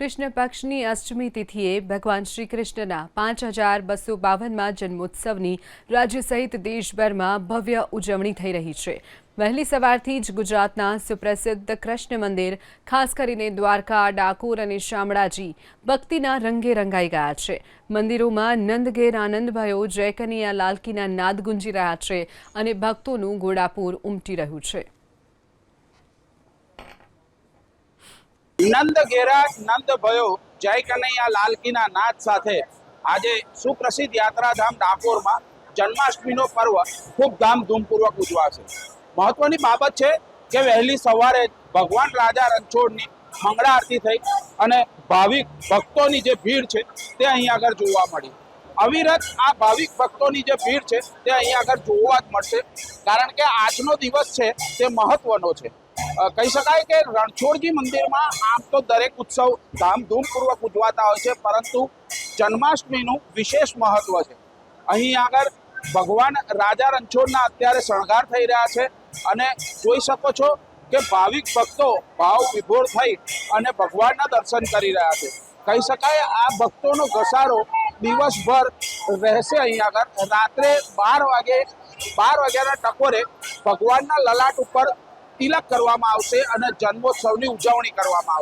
કૃષ્ણ પક્ષની અષ્ટમી તિથિએ ભગવાન શ્રી કૃષ્ણના પાંચ હજાર બસો બાવનમાં જન્મોત્સવની રાજ્ય સહિત દેશભરમાં ભવ્ય ઉજવણી થઈ રહી છે. વહેલી સવારથી જ ગુજરાતના સુપ્રસિદ્ધ કૃષ્ણ મંદિર, ખાસ કરીને દ્વારકા, ડાકોર અને શામળાજી ભક્તિના રંગે રંગાઈ ગયા છે. મંદિરોમાં નંદઘેર આનંદ ભયો જય કનૈયા લાલકીના નાદ ગુંજી રહ્યા છે અને ભક્તોનું ઘોડાપૂર ઉમટી રહ્યું છે. નંદ ઘેરા નંદ ભયો, જય કનૈયા લાલકીના નાદ સાથે આજે સુપ્રસિદ્ધ યાત્રાધામ ડાકોરમાં જન્માષ્ટમીનો પર્વ ખૂબ ધામધૂમપૂર્વક ઉજવાશે. મહત્વની બાબત છે કે વહેલી સવારે ભગવાન રાજા રણછોડની મંગળા આરતી થઈ અને ભાવિક ભક્તોની જે ભીડ છે તે અહીં આગળ જોવા મળી. અવિરત આ ભાવિક ભક્તોની જે ભીડ છે તે અહીં આગળ જોવા જ મળશે, કારણ કે આજનો દિવસ છે તે મહત્વનો છે. કહી શકાય કે રણછોડજી મંદિરમાં આમ તો દરેક ઉત્સવ ધામધૂમપૂર્વક ઉજવાતા હોય છે, પરંતુ જન્માષ્ટમીનું વિશેષ મહત્વ છે. અહીં આગળ ભગવાન રાજા રણછોડના અત્યારે શણગાર થઈ રહ્યા છે અને જોઈ શકો છો કે ભાવિક ભક્તો ભાવ વિભોર થઈ અને ભગવાનના દર્શન કરી રહ્યા છે. કહી શકાય આ ભક્તોનો ઘસારો દિવસભર રહેશે અહીં આગળ. રાત્રે બાર વાગે, બાર વાગ્યાના ટકોરે ભગવાનના લલાટ ઉપર તિલક કરવામાં આવશે અને જન્મોત્સવની ઉજવણી કરવામાં આવશે.